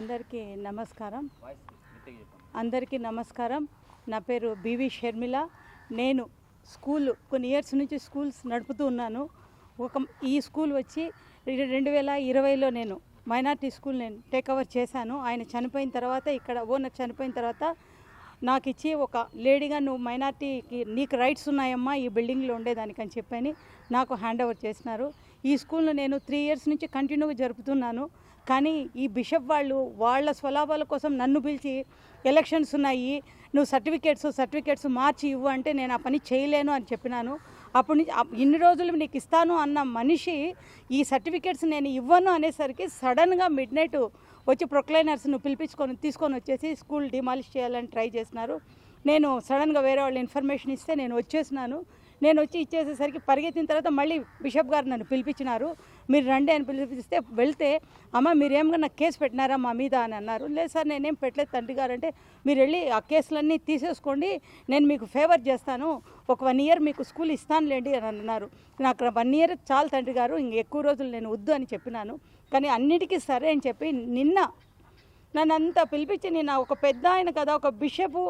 అందరికీ నమస్కారం. అందరికీ నమస్కారం. నా పేరు బివి షర్మిల. నేను స్కూల్ కొన్ని ఇయర్స్ నుంచి స్కూల్స్ నడుపుతూ ఉన్నాను. ఒక ఈ స్కూల్ వచ్చి రెండు వేల ఇరవైలో నేను మైనార్టీ స్కూల్ నేను టేక్ ఓవర్ చేశాను. ఆయన చనిపోయిన తర్వాత ఇక్కడ ఓనర్ చనిపోయిన తర్వాత నాకు ఇచ్చి ఒక లేడీగా నువ్వు మైనార్టీకి నీకు రైట్స్ ఉన్నాయమ్మా ఈ బిల్డింగ్లో ఉండేదానికని చెప్పని నాకు హ్యాండ్ ఓవర్ చేసినారు. ఈ స్కూల్ను నేను త్రీ ఇయర్స్ నుంచి కంటిన్యూగా జరుపుతున్నాను. కానీ ఈ బిషప్ వాళ్ళు వాళ్ళ స్వలాభాల కోసం నన్ను పిలిచి ఎలక్షన్స్ ఉన్నాయి నువ్వు సర్టిఫికేట్స్ సర్టిఫికేట్స్ మార్చి ఇవ్వు అంటే నేను ఆ పని చేయలేను అని చెప్పినాను. అప్పటి నుంచి ఇన్ని రోజులు నీకు ఇస్తాను అన్న మనిషి ఈ సర్టిఫికేట్స్ నేను ఇవ్వను అనేసరికి సడన్గా మిడ్ నైట్ వచ్చి ప్రొక్లైనర్స్ను పిలిపించుకొని తీసుకొని వచ్చేసి స్కూల్ డిమాలిష్ చేయాలని ట్రై చేసినారు. నేను సడన్గా వేరే వాళ్ళు ఇన్ఫర్మేషన్ ఇస్తే నేను వచ్చేసినాను. నేను వచ్చి ఇచ్చేసేసరికి పరిగెత్తిన తర్వాత మళ్ళీ బిషప్ గారు నన్ను పిలిపించినారు. మీరు రండి అని పిలిపిస్తే వెళ్తే అమ్మ మీరేమన్నా కేసు పెట్టినారా మా మీద? అని అన్నారు. లేదు సార్ నేనేం పెట్టలేదు తండ్రి గారు. అంటే మీరు వెళ్ళి ఆ కేసులన్నీ తీసేసుకోండి నేను మీకు ఫేవర్ చేస్తాను. ఒక వన్ ఇయర్ మీకు స్కూల్ ఇస్తానులేండి అని అన్నారు. నాకు వన్ ఇయర్ చాలు తండ్రి గారు ఇంక ఎక్కువ రోజులు నేను వద్దు అని చెప్పినాను. కానీ అన్నిటికీ సరే అని చెప్పి నిన్న నన్ను అంతా పిలిపించి నేను ఒక పెద్ద ఆయన కదా ఒక బిషపు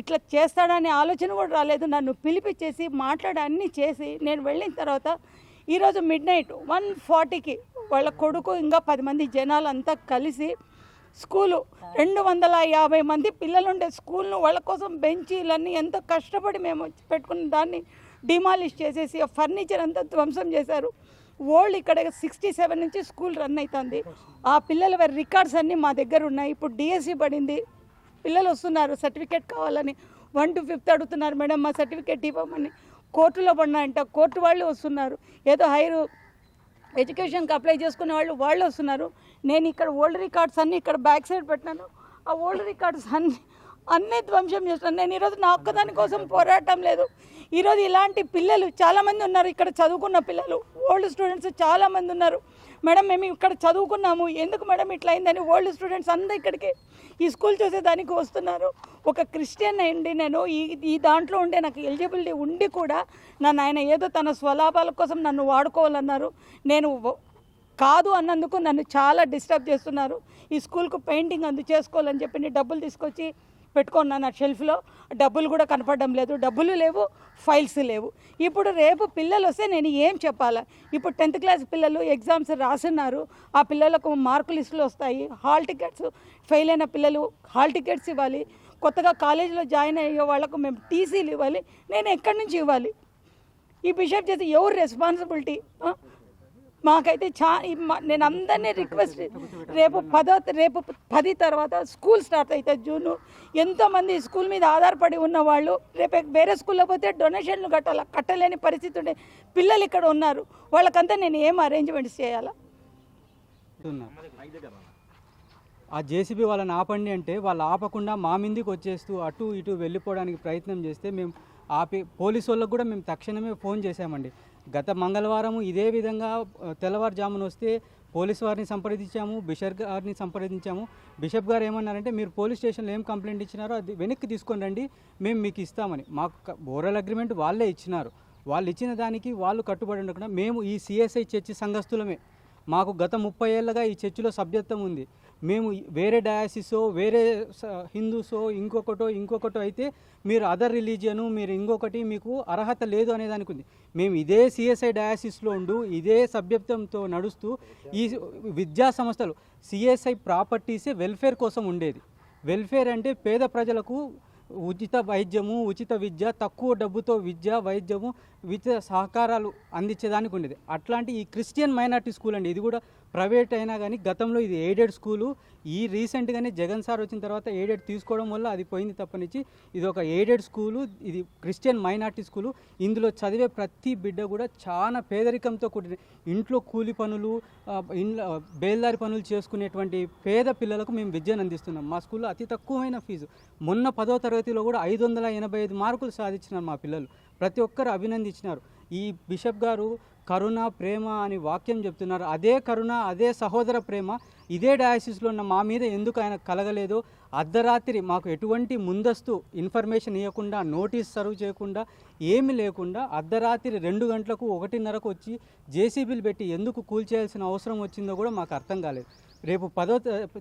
ఇట్లా చేస్తాడనే ఆలోచన కూడా రాలేదు. నన్ను పిలిపించేసి మాట్లాడి అన్నీ చేసి నేను వెళ్ళిన తర్వాత ఈరోజు మిడ్ నైట్ వన్ ఫార్టీకి వాళ్ళ కొడుకు ఇంకా పది మంది జనాలు అంతా కలిసి స్కూలు రెండు వందల యాభై మంది పిల్లలు ఉండే స్కూల్ను వాళ్ళ కోసం బెంచీలన్నీ ఎంతో కష్టపడి మేము పెట్టుకున్న దాన్ని డిమాలిష్ చేసేసి ఆ ఫర్నిచర్ అంతా ధ్వంసం చేశారు. ఓల్డ్ ఇక్కడ సిక్స్టీ సెవెన్ నుంచి స్కూల్ రన్ అవుతుంది ఆ పిల్లల వారి రికార్డ్స్ అన్నీ మా దగ్గర ఉన్నాయి. ఇప్పుడు డిఎస్సి పడింది. పిల్లలు వస్తున్నారు. సర్టిఫికేట్ కావాలని వన్ టు ఫిఫ్త్ అడుగుతున్నారు మేడం. మా సర్టిఫికేట్ ఇవ్వమని కోర్టులో పడినాయంట. కోర్టు వాళ్ళు వస్తున్నారు. ఏదో హైరు ఎడ్యుకేషన్కి అప్లై చేసుకునే వాళ్ళు వాళ్ళు వస్తున్నారు. నేను ఇక్కడ ఓల్డ్ రికార్డ్స్ అన్నీ ఇక్కడ బ్యాక్ సైడ్ పెట్టినాను. ఆ ఓల్డ్ రికార్డ్స్ అన్నీ అన్నీ ధ్వంసం చేస్తున్నాను నేను ఈరోజు నా ఒక్కదాని కోసం పోరాటం లేదు. ఈరోజు ఇలాంటి పిల్లలు చాలామంది ఉన్నారు ఇక్కడ చదువుకున్న పిల్లలు. ఓల్డ్ స్టూడెంట్స్ చాలామంది ఉన్నారు. మేడం మేము ఇక్కడ చదువుకున్నాము. ఎందుకు మేడం ఇట్లా అయిందని ఓల్డ్ స్టూడెంట్స్ అందరూ ఇక్కడికి ఈ స్కూల్ చూసేదానికి వస్తున్నారు. ఒక క్రిస్టియన్ అయ్యండి నేను. ఈ ఈ దాంట్లో ఉండే నాకు ఎలిజిబిలిటీ ఉండి కూడా నన్ను ఆయన ఏదో తన స్వలాభాల కోసం నన్ను వాడుకోవాలన్నారు. నేను కాదు అన్నందుకు నన్ను చాలా డిస్టర్బ్ చేస్తున్నారు. ఈ స్కూల్కు పెయింటింగ్ అందు చేసుకోవాలని చెప్పి డబ్బులు తీసుకొచ్చి పెట్టుకున్నాను ఆ షెల్ఫ్లో. డబ్బులు కూడా కనపడడం లేదు. డబ్బులు లేవు ఫైల్స్ లేవు. ఇప్పుడు రేపు పిల్లలు వస్తే నేను ఏం చెప్పాలా? ఇప్పుడు టెన్త్ క్లాస్ పిల్లలు ఎగ్జామ్స్ రాస్తున్నారు ఆ పిల్లలకు మార్కు లిస్టులు వస్తాయి. హాల్ టికెట్స్ ఫెయిల్ అయిన పిల్లలు హాల్ టికెట్స్ ఇవ్వాలి. కొత్తగా కాలేజీలో జాయిన్ అయ్యే వాళ్ళకు మేము టీసీలు ఇవ్వాలి. నేను ఎక్కడి నుంచి ఇవ్వాలి? ఈ బిషప్ చేసి ఎవరు రెస్పాన్సిబిలిటీ మాకైతే చా మా- నేను అందరినీ రిక్వెస్ట్ రేపు పదో రేపు పది తర్వాత స్కూల్ స్టార్ట్ అవుతుంది జూన్. ఎంతోమంది స్కూల్ మీద ఆధారపడి ఉన్న వాళ్ళు రేపు వేరే స్కూల్లో పోతే డొనేషన్లు కట్టాలా కట్టలేని పరిస్థితి ఉండే పిల్లలు ఇక్కడ ఉన్నారు. వాళ్ళకంతా నేను ఏం అరేంజ్మెంట్స్ చేయాలా? ఆ జేసీబీ వాళ్ళని ఆపండి అంటే వాళ్ళు ఆపకుండా మా మీదకి వచ్చేస్తూ అటు ఇటు వెళ్ళిపోవడానికి ప్రయత్నం చేస్తే మేము ఆపి పోలీసు వాళ్ళకు కూడా మేము తక్షణమే ఫోన్ చేసామండి గత మంగళవారం ఇదే విధంగా తెల్లవారుజామున వస్తే పోలీసు వారిని సంప్రదించాము బిషప్ గారిని సంప్రదించాము. బిషప్ గారు ఏమన్నారంటే మీరు పోలీస్ స్టేషన్లో ఏం కంప్లైంట్ ఇచ్చినారో అది వెనక్కి తీసుకొని రండి మేము మీకు ఇస్తామని. మాకు ఓరల్ అగ్రిమెంట్ వాళ్ళే ఇచ్చినారు. వాళ్ళు ఇచ్చిన దానికి వాళ్ళు కట్టుబడి ఉండకుండా మేము ఈ సిఎస్ఐ చర్చి సంఘస్థులమే. మాకు గత ముప్పై ఏళ్ళగా ఈ చర్చిలో సభ్యత్వం ఉంది. మేము వేరే డయాసిసో వేరే స- హిందూసో ఇంకొకటో ఇంకొకటో అయితే మీరు అదర్ రిలీజియను మీరు ఇంకొకటి మీకు అర్హత లేదు అనేదానికి ఉంది మేము ఇదే సిఎస్ఐ డయాసిస్లో ఉండు ఇదే సభ్యత్వంతో నడుస్తూ ఈ విద్యా సంస్థలు సిఎస్ఐ ప్రాపర్టీసే వెల్ఫేర్ కోసం ఉండేది. వెల్ఫేర్ అంటే పేద ప్రజలకు ఉచిత వైద్యము ఉచిత విద్య తక్కువ డబ్బుతో విద్య వైద్యము విద్య సహకారాలు అందించేదానికి ఉండేది అట్లాంటి ఈ క్రిస్టియన్ మైనార్టీ స్కూల్ అండి ఇది కూడా ప్రైవేట్ అయినా కానీ గతంలో ఇది ఎయిడెడ్ స్కూలు. ఈ రీసెంట్గానే జగన్ సార్ వచ్చిన తర్వాత ఎయిడెడ్ తీసుకోవడం వల్ల అది పోయింది తప్పనిచ్చి ఇది ఒక ఎయిడెడ్ స్కూలు ఇది క్రిస్టియన్ మైనార్టీ స్కూలు. ఇందులో చదివే ప్రతి బిడ్డ కూడా చాలా పేదరికంతో కూడిన ఇంట్లో కూలి పనులు ఇంట్లో ఇండ్ల బేల్దారి పనులు చేసుకునేటువంటి పేద పిల్లలకు మేము విద్యను అందిస్తున్నాం. మా స్కూల్లో అతి తక్కువైన ఫీజు. మొన్న పదో తరగతిలో కూడా ఐదు వందల ఎనభై ఐదు మార్కులు సాధించినారు మా పిల్లలు. ప్రతి ఒక్కరు అభినందించినారు. ఈ బిషప్ గారు కరుణ ప్రేమ అని వాక్యం చెప్తున్నారు. అదే కరుణ అదే సహోదర ప్రేమ ఇదే డయాసిస్లో ఉన్న మా మీద ఎందుకు ఆయన కలగలేదు? అర్ధరాత్రి మాకు ఎటువంటి ముందస్తు ఇన్ఫర్మేషన్ ఇవ్వకుండా నోటీస్ సర్వ్ చేయకుండా ఏమీ లేకుండా అర్ధరాత్రి రెండు గంటలకు ఒకటిన్నరకు వచ్చి జేసీబీలు పెట్టి ఎందుకు కూల్చేయాల్సిన అవసరం వచ్చిందో కూడా మాకు అర్థం కాలేదు. రేపు పదో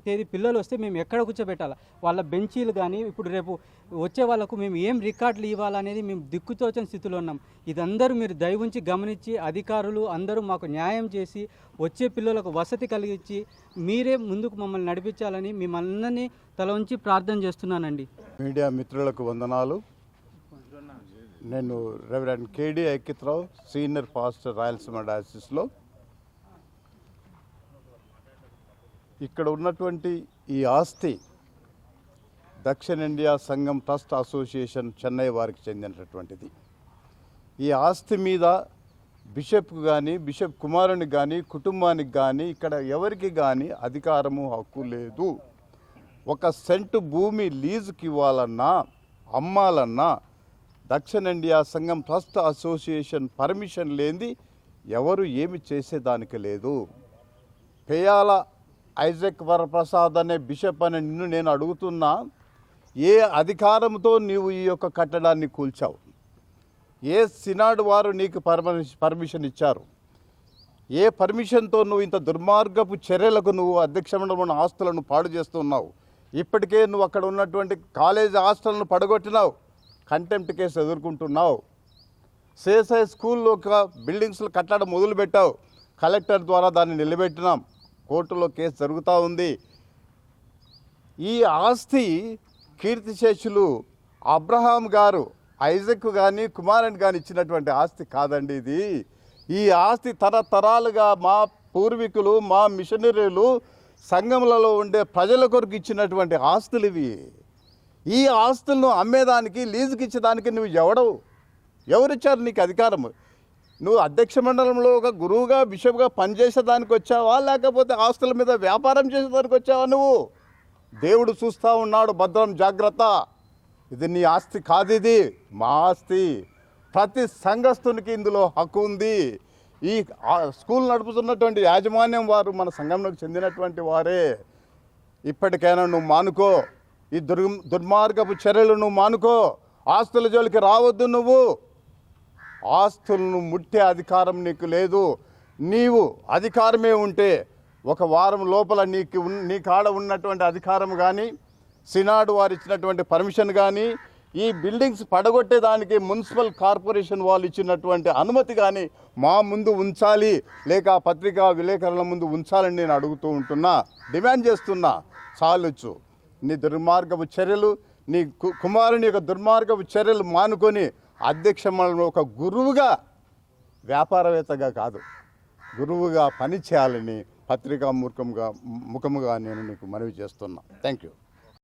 తేదీ పిల్లలు వస్తే మేము ఎక్కడ కూర్చోబెట్టాలి? వాళ్ళ బెంచీలు కానీ ఇప్పుడు రేపు వచ్చే వాళ్ళకు మేము ఏం రికార్డులు ఇవ్వాలనేది మేము దిక్కుతోచని స్థితిలో ఉన్నాం. ఇదందరూ మీరు దయవుంచి గమనించి అధికారులు అందరూ మాకు న్యాయం చేసి వచ్చే పిల్లలకు వసతి కలిగించి మీరే ముందుకు మమ్మల్ని నడిపించాలని మిమ్మల్ని తల ఉంచి ప్రార్థన చేస్తున్నానండి. మీడియా మిత్రులకు వందనాలు. నేను రెవరెండ్ కేడి ఐకిత్రావు సీనియర్ పాస్టర్ రాయలసీమ డయాసిస్లో ఇక్కడ ఉన్నటువంటి ఈ ఆస్తి దక్షిణ ఇండియా సంఘం ట్రస్ట్ అసోసియేషన్ చెన్నై వారికి చెందినటువంటిది. ఈ ఆస్తి మీద బిషప్కు కానీ బిషప్ కుమారుని కానీ కుటుంబానికి కానీ ఇక్కడ ఎవరికి కానీ అధికారము హక్కు లేదు. ఒక సెంటు భూమి లీజుకి ఇవ్వాలన్నా అమ్మాలన్నా దక్షిణ ఇండియా సంఘం ట్రస్ట్ అసోసియేషన్ పర్మిషన్ లేనిది ఎవరు ఏమి చేసేదానికి లేదు. పేయాల ఐజక్ వరప్రసాద్ అనే బిషప్ అనే నిన్ను నేను అడుగుతున్నా ఏ అధికారంతో నీవు ఈ యొక్క కట్టడాన్ని కూల్చావు? ఏ సినాడ్ వారు నీకు పర్మిషన్ పర్మిషన్ ఇచ్చారు? ఏ పర్మిషన్తో నువ్వు ఇంత దుర్మార్గపు చర్యలకు నువ్వు అధ్యక్షమైన ఆస్తులను పాడు చేస్తున్నావు? ఇప్పటికే నువ్వు అక్కడ ఉన్నటువంటి కాలేజ్ హాస్టల్ను పడగొట్టినావు కంటెంప్ట్ కేసు ఎదుర్కొంటున్నావు. సేసై స్కూల్లో ఒక బిల్డింగ్స్లో కట్టడం మొదలుపెట్టావు కలెక్టర్ ద్వారా దాన్ని నిలబెట్టినాం. కోర్టులో కేసు జరుగుతూ ఉంది. ఈ ఆస్తి కీర్తిశేషులు అబ్రహాం గారు ఐజక్ కానీ కుమారన్ కానీ ఇచ్చినటువంటి ఆస్తి కాదండి ఇది. ఈ ఆస్తి తరతరాలుగా మా పూర్వీకులు మా మిషనరీలు సంఘములలో ఉండే ప్రజల కొరకు ఇచ్చినటువంటి ఆస్తులు ఇవి. ఈ ఆస్తులను అమ్మేదానికి లీజుకి ఇచ్చేదానికి నువ్వు ఎవడవు? ఎవరిచ్చారు నీకు అధికారము? నువ్వు అధ్యక్ష మండలంలో ఒక గురువుగా బిషప్గా పనిచేసేదానికి వచ్చావా లేకపోతే ఆస్తుల మీద వ్యాపారం చేసేదానికి వచ్చావా నువ్వు? దేవుడు చూస్తూ ఉన్నాడు భద్రం జాగ్రత్త. ఇది నీ ఆస్తి కాదు ఇది మా ఆస్తి. ప్రతి సంఘస్థునికి ఇందులో హక్కు ఉంది. ఈ స్కూల్ నడుపుతున్నటువంటి యాజమాన్యం వారు మన సంఘంలోకి చెందినటువంటి వారే. ఇప్పటికైనా నువ్వు మానుకో. ఈ దుర్ దుర్మార్గపు చర్యలు నువ్వు మానుకో. ఆస్తుల జోలికి రావద్దు నువ్వు. ఆస్తులను ముట్టే అధికారం నీకు లేదు. నీవు అధికారమే ఉంటే ఒక వారం లోపల నీకు నీ కాడ ఉన్నటువంటి అధికారం కానీ సినాడు వారు ఇచ్చినటువంటి పర్మిషన్ కానీ ఈ బిల్డింగ్స్ పడగొట్టేదానికి మున్సిపల్ కార్పొరేషన్ వాళ్ళు ఇచ్చినటువంటి అనుమతి కానీ మా ముందు ఉంచాలి లేక పత్రికా విలేకరుల ముందు ఉంచాలని నేను అడుగుతూ ఉంటున్నా. డిమాండ్ చేస్తున్నా. చాలొచ్చు. నీ దుర్మార్గపు చర్యలు నీ కు- కుమారుని యొక్క దుర్మార్గపు చర్యలు మానుకొని అధ్యక్ష మండలిలో ఒక గురువుగా వ్యాపారవేత్తగా కాదు. గురువుగా పని చేయాలని పత్రికా మూర్ఖంగా ముఖముగా నేను నీకు మనవి చేస్తున్నా. Thank you